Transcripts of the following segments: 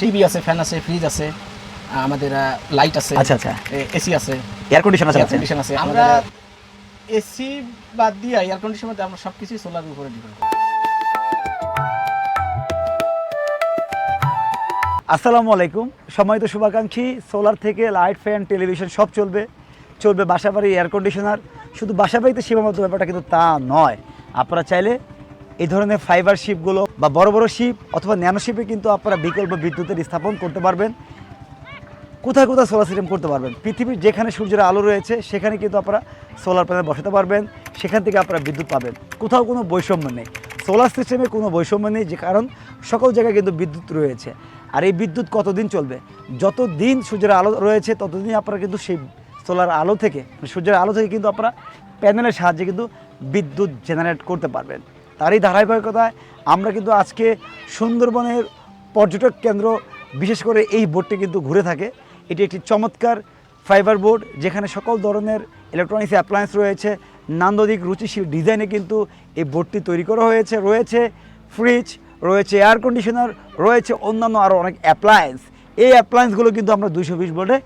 TV আছে fan আছে fridge আছে আমাদের লাইট আছে আচ্ছা আচ্ছা। এসি আছে এয়ার কন্ডিশন আছে এয়ার কন্ডিশন আছে। আমরা এসি বাদ দিয়ে এয়ার কন্ডিশন মধ্যে আমরা সবকিছুই সোলারের উপরে ডিপেন্ড করি। আসসালামু আলাইকুম। সময়ত শুভাকাঙ্ক্ষী সোলার থেকে লাইট ফ্যান টেলিভিশন সব চলবে। চলবে বাসাবাড়ি এয়ার কন্ডিশনার শুধু বাসাবাড়িতে সীমাবদ্ধ ব্যাপারটা কিন্তু তা নয়। আপনারা চাইলে এই ধরনের ফাইবার শিপগুলো বা বড় বড় শিপ অথবা ন্যানো শিপে কিন্তু আপনারা বিকল্প বিদ্যুতের স্থাপন করতে পারবেন। কোথায় কোথায় সোলার সিস্টেম করতে পারবেন? পৃথিবীর যেখানে সূর্যের আলো রয়েছে, সেখানে কিন্তু আপনারা সোলার প্যানেল বসাতে পারবেন, সেখান থেকে আপনারা বিদ্যুৎ পাবেন। কোথাও কোনো বৈষম্য নেই। সোলার সিস্টেমে কোনো বৈষম্য নেই, যে কারণ সকল জায়গায় কিন্তু বিদ্যুৎ রয়েছে। আর এই বিদ্যুৎ কতদিন চলবে? যত দিন সূর্যের আলো রয়েছে ততদিন আপনারা কিন্তু সেই সোলার আলো থেকে মানে সূর্যের আলো থেকে কিন্তু আপনারা প্যানেলের সাহায্যে কিন্তু বিদ্যুৎ জেনারেট করতে পারবেন। তারই ধারাবাহিকতায় আমরা কিন্তু আজকে সুন্দরবনের পর্যটক কেন্দ্র, বিশেষ করে এই বোর্ডটি কিন্তু ঘুরে থাকে। এটি একটি চমৎকার ফাইবার বোর্ড, যেখানে সকল ধরনের ইলেকট্রনিক্স অ্যাপ্লায়েন্স রয়েছে। নান্দনিক রুচিশীল ডিজাইনে কিন্তু এই বোর্ডটি তৈরি করা হয়েছে। রয়েছে ফ্রিজ রয়েছে এয়ার কন্ডিশনার রয়েছে অন্যান্য আরও অনেক অ্যাপ্লায়েন্স এই অ্যাপ্লায়েন্সগুলো কিন্তু আমরা দুইশো বিশ বোর্ডে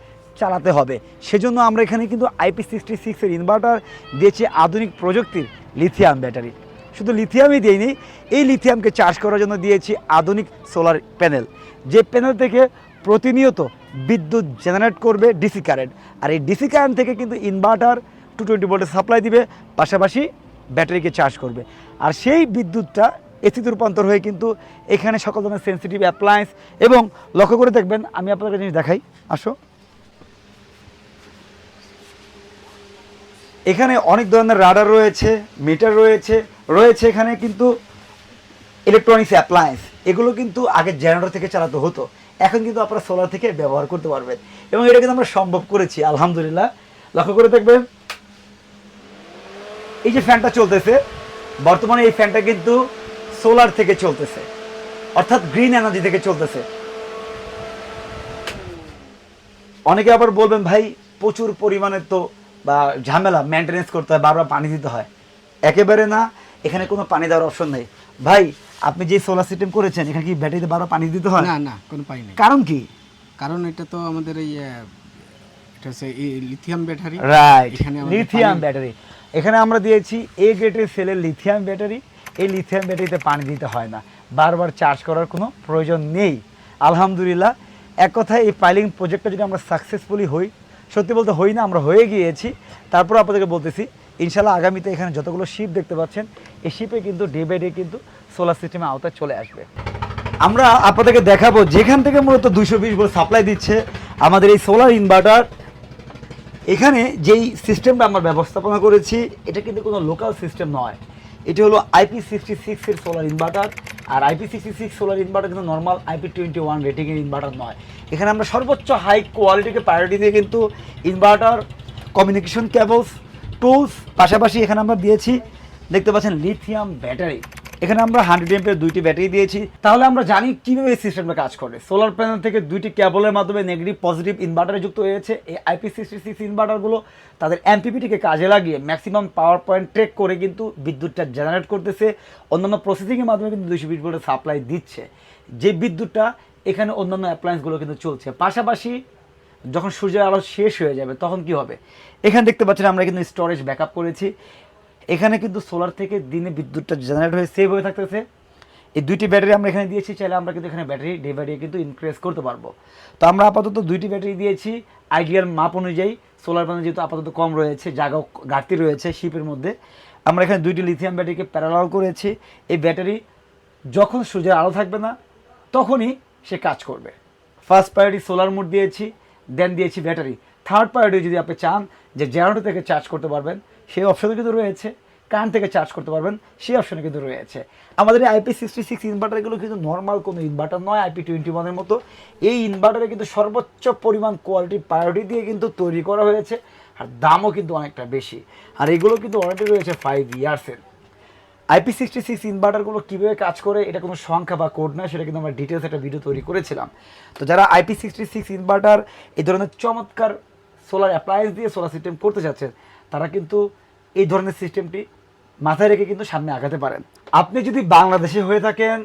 চালাতে হবে। সেজন্য আমরা এখানে কিন্তু আইপি সিক্সটি সিক্সের ইনভার্টার দিয়েছি আধুনিক প্রযুক্তির লিথিয়াম ব্যাটারি শুধু লিথিয়ামই দিইনি, এই লিথিয়ামকে চার্জ করার জন্য দিয়েছি আধুনিক সোলার প্যানেল যে প্যানেল থেকে প্রতিনিয়ত বিদ্যুৎ জেনারেট করবে ডিসি কারেন্ট আর এই ডিসি কারেন্ট থেকে কিন্তু ইনভার্টার টু টোয়েন্টি ভোল্টের সাপ্লাই দিবে, পাশাপাশি ব্যাটারিকে চার্জ করবে। আর সেই বিদ্যুৎটা এসিতে রূপান্তর হয়ে কিন্তু এখানে সকল ধরনের সেন্সিটিভ অ্যাপ্লায়েন্স এবং লক্ষ্য করে দেখবেন, আমি আপনাদের জিনিস দেখাই। আসো। এখানে অনেক ধরনের রাডার রয়েছে মিটার রয়েছে রয়েছে এখানে কিন্তু ইলেকট্রনিক্স অ্যাপ্লায়েন্স এগুলো কিন্তু আগে জেনারেটর থেকে চালাতে হতো। এখন কিন্তু আপনারা সোলার থেকে ব্যবহার করতে পারবেন। এবং এটা কিন্তু আমরা সম্ভব করেছি, আলহামদুলিল্লাহ। লক্ষ্য করে দেখবেন, এই যে ফ্যানটা চলতেছে, বর্তমানে এই ফ্যানটা কিন্তু সোলার থেকে চলতেছে। অর্থাৎ গ্রিন এনার্জি থেকে চলতেছে। অনেকে আবার বলবেন, ভাই, প্রচুর পরিমাণে তো বা ঝামেলা মেনটেনেন্স করতে হয়, বারবার পানি দিতে হয়। একেবারে না। এখানে কোনো পানি দেওয়ার অপশন নেই। ভাই আপনি যে সোলার সিস্টেম করেছেন এখানে কি ব্যাটারিতে বারবার পানি দিতে হয়? না না কোনো পানি নেই। কারণ কি? কারণ এটা তো আমাদের এই এটা হচ্ছে lithium battery right lithium battery এখানে আমরা দিয়েছি এ গ্রেডের সেলের লিথিয়াম ব্যাটারি এই লিথিয়াম ব্যাটারিতে পানি দিতে হয় না। বারবার চার্জ করার কোনো প্রয়োজন নেই। আলহামদুলিল্লাহ এক কথায় এই পাইলিং প্রজেক্টটা যদি আমরা সাকসেসফুলি হই সত্যি বলতে হই না আমরা হয়ে গিয়েছি। তারপর আপনাদেরকে বলতেছি ইনশাল্লাহ আগামীতে এখানে যতগুলো শিপ দেখতে পাচ্ছেন, এই শিপে কিন্তু ডে বাই ডে কিন্তু সোলার সিস্টেমে আওতায় চলে আসবে। আমরা আপনাদেরকে দেখাবো যেখান থেকে মূলত দুশো বিশ ভোল্ট সাপ্লাই দিচ্ছে আমাদের এই সোলার ইনভার্টার এখানে যেই সিস্টেমটা আমরা ব্যবস্থাপনা করেছি, এটা কিন্তু কোনো লোকাল সিস্টেম নয়। এটি হলো আইপি সিক্সটি সিক্সের সোলার ইনভার্টার আর IP sixty six solar inverter কিন্তু নর্মাল আইপি টোয়েন্টি ওয়ান রেটিংয়ের ইনভার্টার নয়। এখানে আমরা সর্বোচ্চ হাই কোয়ালিটিকে প্রায়োরিটি দিয়ে কিন্তু ইনভার্টার কমিউনিকেশন কেবলস টুলস পাশাপাশি এখানে আমরা দিয়েছি, দেখতে পাচ্ছেন লিথিয়াম ব্যাটারি এখানে আমরা হান্ড্রেড এমপের দুইটি ব্যাটারি দিয়েছি। তাহলে আমরা জানি কীভাবে এই সিস্টেমটা কাজ করে। সোলার প্যানেল থেকে দুইটি কেবলের মাধ্যমে নেগেটিভ পজিটিভ ইনভার্টারে যুক্ত হয়েছে। এই আইপি সিক্সটি সিক্স ইনভার্টারগুলো তাদের এমপিপিটিকে কাজে লাগিয়ে ম্যাক্সিমাম পাওয়ার পয়েন্ট ট্রেক করে কিন্তু বিদ্যুৎটা জেনারেট করতেছে। অন্যান্য প্রসেসিংয়ের মাধ্যমে কিন্তু দুইশো বিশ সাপ্লাই দিচ্ছে। যে বিদ্যুৎটা এখানে অন্যান্য অ্যাপ্লায়েন্সগুলো কিন্তু চলছে। পাশাপাশি যখন সূর্যের আলো শেষ হয়ে যাবে, তখন কি হবে? এখানে দেখতে পাচ্ছেন আমরা কিন্তু স্টোরেজ ব্যাকআপ করেছি। এখানে কিন্তু সোলার থেকে দিনে বিদ্যুৎটা জেনারেট হয়ে সেভ হয়ে থাকতেছে। এই দুইটি ব্যাটারি আমরা এখানে দিয়েছি, চাইলে আমরা কিন্তু এখানে ব্যাটারি ডে ডে কিন্তু ইনক্রিজ করতে পারব। তো আমরা আপাতত দুইটি ব্যাটারি দিয়েছি। আইডিয়াল মাপ অনুযায়ী সোলার প্যানেল যেহেতু আপাতত কম রয়েছে জায়গা ঘাটতি রয়েছে শিপের মধ্যে, আমরা এখানে দুইটি লিথিয়াম ব্যাটারিকে প্যারালাল করেছি। এই ব্যাটারি যখন সূর্যের আলো থাকবে না, তখনই সে কাজ করবে। ফার্স্ট প্রায়োরিটি সোলার মোড দিয়েছি। দেন দিয়েছি ব্যাটারি। থার্ড প্রায়োরিটি যদি আপনি চান যে জেনারেটর থেকে চার্জ করতে পারবেন, সেই অপশনও কিন্তু রয়েছে। কারেন্ট থেকে চার্জ করতে পারবেন, সেই অপশনে কিন্তু রয়েছে। আমাদের আইপি সিক্সটি সিক্স ইনভার্টারগুলো কিন্তু নর্মাল কোনো ইনভার্টার নয় আইপি টোয়েন্টি ওয়ানের মতো। এই ইনভার্টারে কিন্তু সর্বোচ্চ পরিমাণ কোয়ালিটি প্রায়োরিটি দিয়ে কিন্তু তৈরি করা হয়েছে, আর দামও কিন্তু অনেকটা বেশি। আর এগুলো কিন্তু ওয়ারেন্টি রয়েছে ফাইভ ইয়ার্সের আইপি সিক্সটি সিক্স ইনভার্টারগুলো কীভাবে কাজ করে, এটা কোনো সংখ্যা বা কোড নয়, সেটা কিন্তু আমরা ডিটেলস একটা ভিডিও তৈরি করেছিলাম। তো যারা আইপি সিক্সটি সিক্স ইনভার্টার এই ধরনের চমৎকার সোলার অ্যাপ্লায়েন্স দিয়ে সোলার সিস্টেম করতে চাচ্ছেন, তারা কিন্তু এই ধরনের সিস্টেমটি মাথায় রেখে কিন্তু সামনে আগাতে পারেন। আপনি যদি বাংলাদেশে হয়ে থাকেন,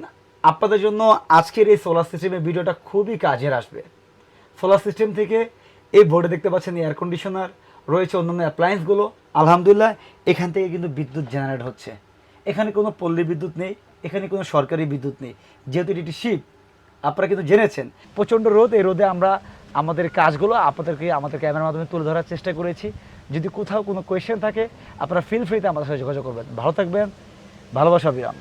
আপনাদের জন্য আজকের এই সোলার সিস্টেমের ভিডিওটা খুবই কাজের আসবে। সোলার সিস্টেম থেকে এই বোর্ডে দেখতে পাচ্ছেন এয়ার কন্ডিশনার রয়েছে অন্যান্য অ্যাপ্লায়েন্সগুলো আলহামদুলিল্লাহ, এখান থেকে কিন্তু বিদ্যুৎ জেনারেট হচ্ছে। এখানে কোনো পল্লী বিদ্যুৎ নেই, এখানে কোনো সরকারি বিদ্যুৎ নেই। যেহেতু এটি শীত আপনারা কিন্তু জেনেছেন। প্রচণ্ড রোদ, এই রোদে আমরা আমাদের কাজগুলো আপনাদেরকে, আমাদের ক্যামেরার মাধ্যমে তুলে ধরার চেষ্টা করেছি। যদি কোথাও কোনো কোয়েশ্চেন থাকে, আপনারা ফিল ফ্রিতে আমাদের সাথে যোগাযোগ করবেন। ভালো থাকবেন। ভালোবাসা, বিরাম।